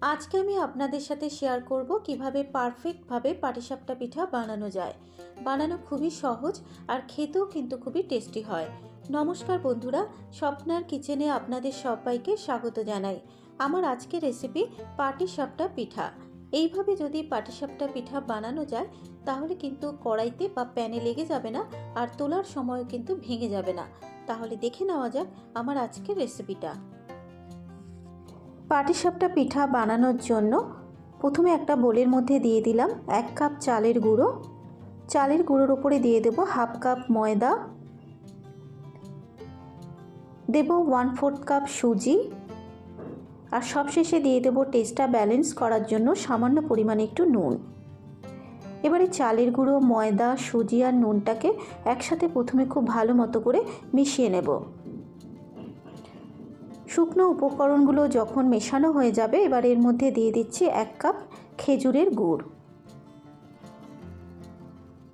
আজকে আমি আপনাদের সাথে শেয়ার করব কীভাবে পারফেক্টভাবে পাটিসাপটা পিঠা বানানো যায়। বানানো খুবই সহজ আর খেতেও কিন্তু খুবই টেস্টি হয়। নমস্কার বন্ধুরা, স্বপ্নার কিচেনে আপনাদের সবাইকে স্বাগত জানাই। আমার আজকের রেসিপি পাটিসাপটা পিঠা। এইভাবে যদি পাটিসাপটা পিঠা বানানো যায়, তাহলে কিন্তু কড়াইতে বা প্যানে লেগে যাবে না আর তোলার সময় কিন্তু ভেঙে যাবে না। তাহলে দেখে নেওয়া যাক আমার আজকের রেসিপিটা পাটিসাপটা পিঠা বানানোর জন্য প্রথমে একটা বোলের মধ্যে দিয়ে দিলাম এক কাপ চালের গুঁড়ো। চালের গুঁড়োর ওপরে দিয়ে দেব হাফ কাপ ময়দা। দেব ওয়ান ফোর্থ কাপ সুজি। আর সবশেষে দিয়ে দেব টেস্টটা ব্যালেন্স করার জন্য সামান্য পরিমাণে একটু নুন। এবারে চালের গুঁড়ো, ময়দা, সুজি আর নুনটাকে একসাথে প্রথমে খুব ভালো মতো করে মিশিয়ে নেব। শুকনো উপকরণগুলো যখন মেশানো হয়ে যাবে, এবার এর মধ্যে দিয়ে দিচ্ছি এক কাপ খেজুরের গুড়।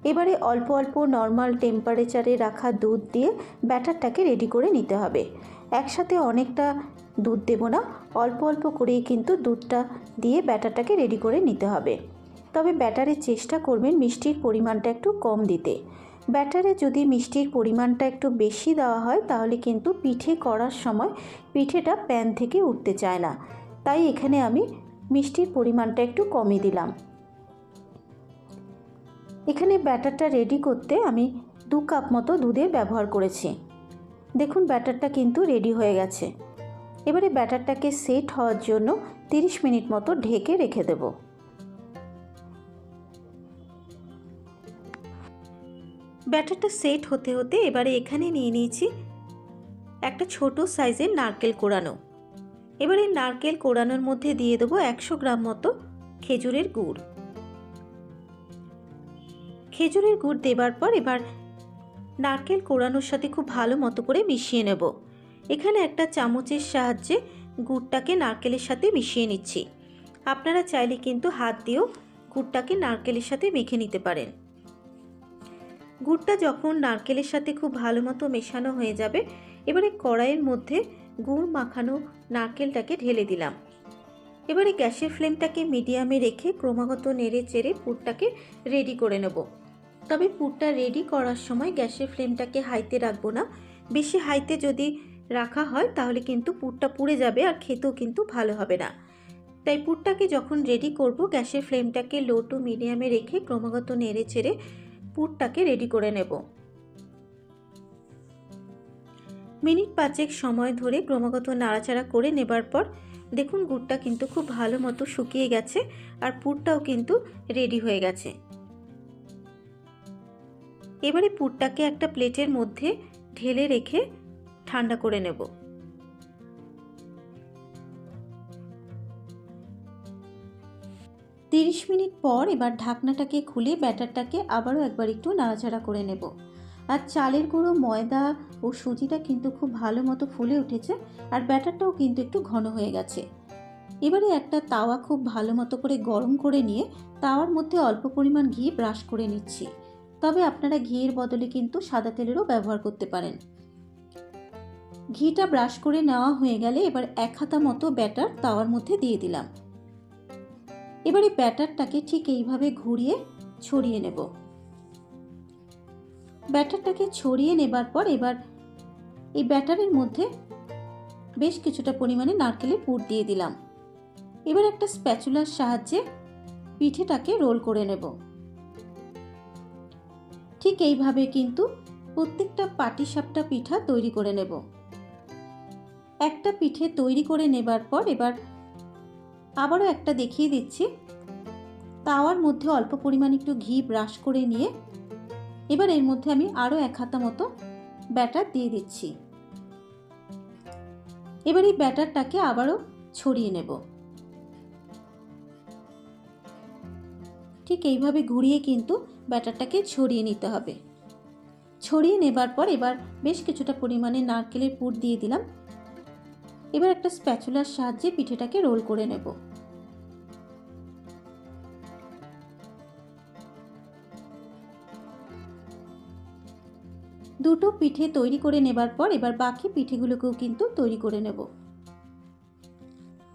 এবারে অল্প অল্প নর্মাল টেম্পারেচারে রাখা দুধ দিয়ে ব্যাটারটাকে রেডি করে নিতে হবে। একসাথে অনেকটা দুধ দেব না, অল্প অল্প করেই কিন্তু দুধটা দিয়ে ব্যাটারটাকে রেডি করে নিতে হবে। তবে ব্যাটারের চেষ্টা করবেন মিষ্টির পরিমাণটা একটু কম দিতে। ব্যাটারে যদি মিষ্টির পরিমাণটা একটু বেশি দেওয়া হয়, তাহলে কিন্তু পিঠে করার সময় পিঠেটা প্যান থেকে উঠতে চায় না। তাই এখানে আমি মিষ্টির পরিমাণটা একটু কমই দিলাম। এখানে ব্যাটারটা রেডি করতে আমি দু কাপ মতো দুধের ব্যবহার করেছি। দেখুন ব্যাটারটা কিন্তু রেডি হয়ে গেছে। এবারে ব্যাটারটাকে সেট হওয়ার জন্য 30 মিনিট মতো ঢেকে রেখে দেবো। ব্যাটারটা সেট হতে হতে এবারে এখানে নিয়ে নিয়েছি একটা ছোট সাইজের নারকেল কোড়ানো এবারে নারকেল কোড়ানোর মধ্যে দিয়ে দেবো একশো গ্রাম মতো খেজুরের গুড়। খেজুরের গুড় দেবার পর এবার নারকেল কোড়ানোর সাথে খুব ভালো মতো করে মিশিয়ে নেব। এখানে একটা চামচের সাহায্যে গুড়টাকে নারকেলের সাথে মিশিয়ে নিচ্ছি। আপনারা চাইলে কিন্তু হাত দিয়েও গুড়টাকে নারকেলের সাথে মেখে নিতে পারেন। গুড়টা যখন নারকেলের সাথে খুব ভালো মতো মেশানো হয়ে যাবে, এবারে কড়াইয়ের মধ্যে গুড় মাখানো নারকেলটাকে ঢেলে দিলাম। এবারে গ্যাসের ফ্লেমটাকে মিডিয়ামে রেখে ক্রমাগত নেড়ে চেড়ে পুরটাকে রেডি করে নেব। তবে পুরটা রেডি করার সময় গ্যাসের ফ্লেমটাকে হাইতে রাখব না। বেশি হাইতে যদি রাখা হয়, তাহলে কিন্তু পুরটা পুড়ে যাবে আর খেতেও কিন্তু ভালো হবে না। তাই পুরটাকে যখন রেডি করব, গ্যাসের ফ্লেমটাকে লো টু মিডিয়ামে রেখে ক্রমাগত নেড়ে চেড়ে পুরটাকে রেডি করে নেব। মিনিট পাঁচেক সময় ধরে ক্রমাগত নাড়াচাড়া করে নেবার পর দেখুন গুড়টা কিন্তু খুব ভালো মতো শুকিয়ে গেছে আর পুরটাও কিন্তু রেডি হয়ে গেছে। এবারে পুরটাকে একটা প্লেটের মধ্যে ঢেলে রেখে ঠান্ডা করে নেব। তিরিশ মিনিট পর এবার ঢাকনাটাকে খুলে ব্যাটারটাকে আবারও একবার একটু নাড়াচাড়া করে নেব। আর চালের গুঁড়ো, ময়দা ও সুজিটা কিন্তু খুব ভালো মতো ফুলে উঠেছে আর ব্যাটারটাও কিন্তু একটু ঘন হয়ে গেছে। এবারে একটা তাওয়া খুব ভালো মতো করে গরম করে নিয়ে তাওয়ার মধ্যে অল্প পরিমাণ ঘি ব্রাশ করে নিচ্ছি। তবে আপনারা ঘিয়ের বদলে কিন্তু সাদা তেলেরও ব্যবহার করতে পারেন। ঘিটা ব্রাশ করে নেওয়া হয়ে গেলে এবার এক হাতা মতো ব্যাটার তাওয়ার মধ্যে দিয়ে দিলাম। এবারে ব্যাটারটাকে ঠিক এইভাবে ঘুরিয়ে ছড়িয়ে নেব। ব্যাটারটাকে ছড়িয়ে নেবার পর এবার এই ব্যাটারের মধ্যে বেশ কিছুটা পরিমাণে নারকেলের পুর দিয়ে দিলাম। এবার একটা স্প্যাচুলার সাহায্যে পিঠেটাকে রোল করে নেব। ঠিক এইভাবে কিন্তু প্রত্যেকটা পাটিসাপটা পিঠা তৈরি করে নেব। একটা পিঠে তৈরি করে নেবার পর এবার আবারও একটা দেখিয়ে দিচ্ছি। তাওয়ার মধ্যে অল্প পরিমাণ একটু ঘি ব্রাশ করে নিয়ে এবার এর মধ্যে আমি আরও এক হাতা মতো ব্যাটার দিয়ে দিচ্ছি। এবার এই ব্যাটারটাকে আবারও ছড়িয়ে নেব। ঠিক এইভাবে ঘুরিয়ে কিন্তু ব্যাটারটাকে ছড়িয়ে নিতে হবে। ছড়িয়ে নেবার পর এবার বেশ কিছুটা পরিমাণে নারকেলের পুর দিয়ে দিলাম। এবার একটা স্প্যাচুলার সাহায্যে পিঠেটাকে রোল করে নেব। দুটো পিঠে তৈরি করে নেবার পর এবার বাকি পিঠেগুলোকেও কিন্তু তৈরি করে নেব।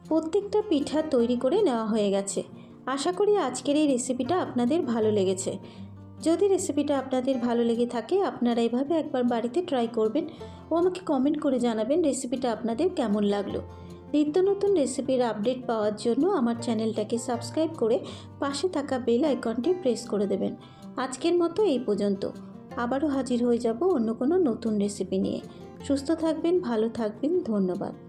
প্রত্যেকটা পিঠা তৈরি করে নেওয়া হয়ে গেছে। আশা করি আজকের এই রেসিপিটা আপনাদের ভালো লেগেছে। যদি রেসিপিটা আপনাদের ভালো লেগে থাকে, আপনারা এভাবে একবার বাড়িতে ট্রাই করবেন ও আমাকে কমেন্ট করে জানাবেন রেসিপিটা আপনাদের কেমন লাগল। নিত্য নতুন রেসিপির আপডেট পাওয়ার জন্য আমার চ্যানেলটাকে সাবস্ক্রাইব করে পাশে থাকা বেল আইকনটি প্রেস করে দেবেন। আজকের মতো এই পর্যন্ত। আবারও হাজির হয়ে যাব অন্য কোনো নতুন রেসিপি নিয়ে। সুস্থ থাকবেন, ভালো থাকবেন, ধন্যবাদ।